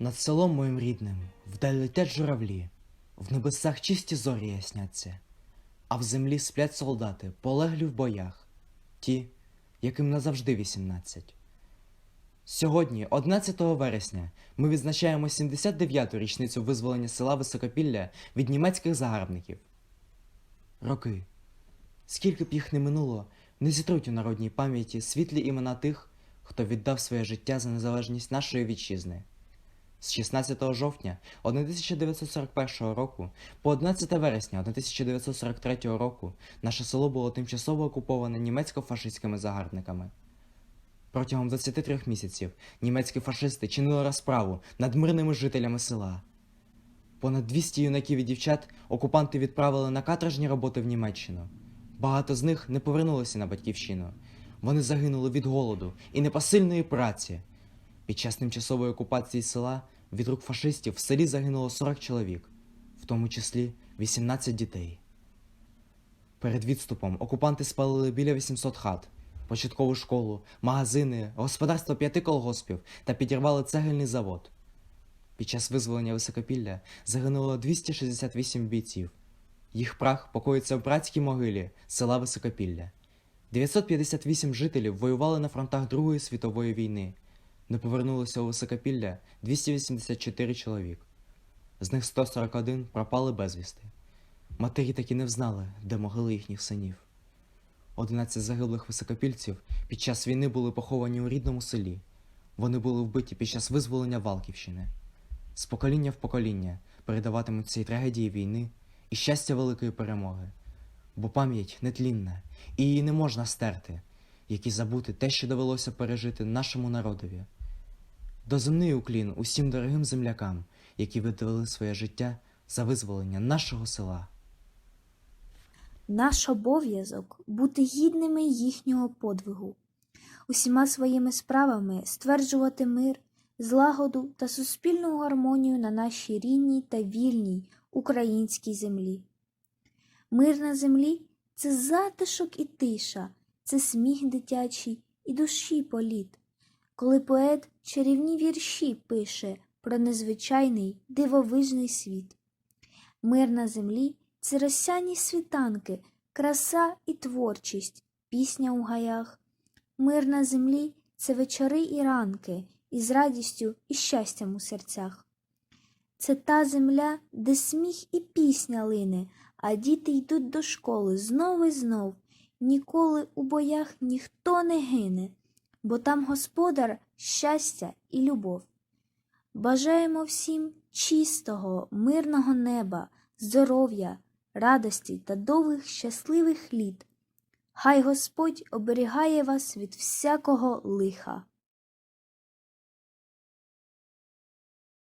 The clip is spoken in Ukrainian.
Над селом моїм рідним вдаль летять журавлі, в небесах чисті зорі ясняться, а в землі сплять солдати, полеглі в боях, ті, яким назавжди вісімнадцять. Сьогодні, 11 вересня, ми відзначаємо 79-ту річницю визволення села Високопілля від німецьких загарбників. Роки, скільки б їх не минуло, не зітруть у народній пам'яті світлі імена тих, хто віддав своє життя за незалежність нашої вітчизни. З 16 жовтня 1941 року по 11 вересня 1943 року наше село було тимчасово окуповане німецько-фашистськими загарбниками. Протягом 23 місяців німецькі фашисти чинили розправу над мирними жителями села. Понад 200 юнаків і дівчат окупанти відправили на каторжні роботи в Німеччину. Багато з них не повернулися на батьківщину. Вони загинули від голоду і непосильної праці. Під час тимчасової окупації села від рук фашистів в селі загинуло 40 чоловік, в тому числі 18 дітей. Перед відступом окупанти спалили біля 800 хат, початкову школу, магазини, господарство п'яти колгоспів та підірвали цегельний завод. Під час визволення Високопілля загинуло 268 бійців. Їх прах покоїться в братській могилі села Високопілля. 958 жителів воювали на фронтах Другої світової війни. Не повернулося у Високопілля 284 чоловік. З них 141 пропали безвісти. Матері таки не взнали, де могили їхніх синів. 11 загиблих високопільців під час війни були поховані у рідному селі. Вони були вбиті під час визволення Валківщини. З покоління в покоління передаватимуться і трагедії війни, і щастя великої перемоги. Бо пам'ять нетлінна, і її не можна стерти, як і забути те, що довелося пережити нашому народові. Доземний уклін усім дорогим землякам, які видали своє життя за визволення нашого села. Наш обов'язок бути гідними їхнього подвигу, усіма своїми справами стверджувати мир, злагоду та суспільну гармонію на нашій рідній та вільній українській землі. Мир на землі це затишок і тиша, це сміх дитячий і душі політ, коли поет чарівні вірші пише про незвичайний дивовижний світ. Мир на землі це розсяні світанки, краса і творчість, пісня у гаях. Мир на землі це вечори і ранки, із радістю і щастям у серцях. Це та земля, де сміх і пісня лине, а діти йдуть до школи знов і знов. Ніколи у боях ніхто не гине, бо там господар щастя і любов. Бажаємо всім чистого, мирного неба, здоров'я, радості та довгих щасливих літ. Хай Господь оберігає вас від всякого лиха.